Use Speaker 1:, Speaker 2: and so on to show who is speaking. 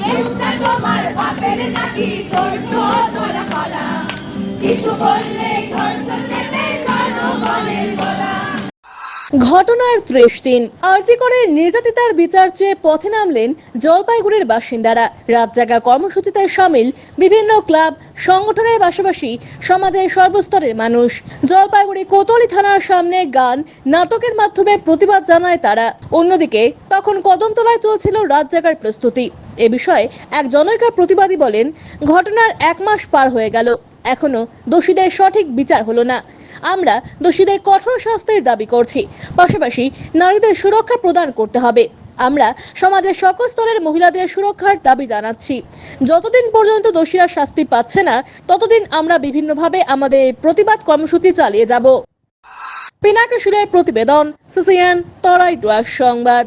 Speaker 1: কেসটা তোমার কিছু বললে
Speaker 2: ঘটনার ত্রিশ দিন। আর্জি করে নির্যাতিতার বিচার চেয়ে পথে নামলেন জলপাইগুড়ির বাসিন্দারা। রাত জাগা কর্মসূচিতে সামিল বিভিন্ন ক্লাব, সংগঠনের পাশাপাশি সমাজের সর্বস্তরের মানুষ। জলপাইগুড়ি কোতলি থানার সামনে গান, নাটকের মাধ্যমে প্রতিবাদ জানায় তারা। অন্যদিকে, তখন কদমতলায় চলছিল রাত জাগার প্রস্তুতি। এ বিষয়ে এক জনৈকা প্রতিবাদী বলেন, ঘটনার এক মাস পার হয়ে গেল। এখনও দোষীদের সঠিক বিচার হলো না। আমরা দোষীদের কঠোর শাস্তির দাবি করছি। পাশাপাশি নারীদের সুরক্ষা প্রদান করতে হবে। আমরা সমাজের সকল স্তরের মহিলাদের সুরক্ষার দাবি জানাচ্ছি। যতদিন পর্যন্ত দোষীরা শাস্তি পাচ্ছে না, ততদিন আমরা বিভিন্নভাবে আমাদের প্রতিবাদ কর্মসূচি চালিয়ে যাব। পিনাকেশুরের প্রতিবেদন, সিসিএন, তরাই ডুয়ার সংবাদ।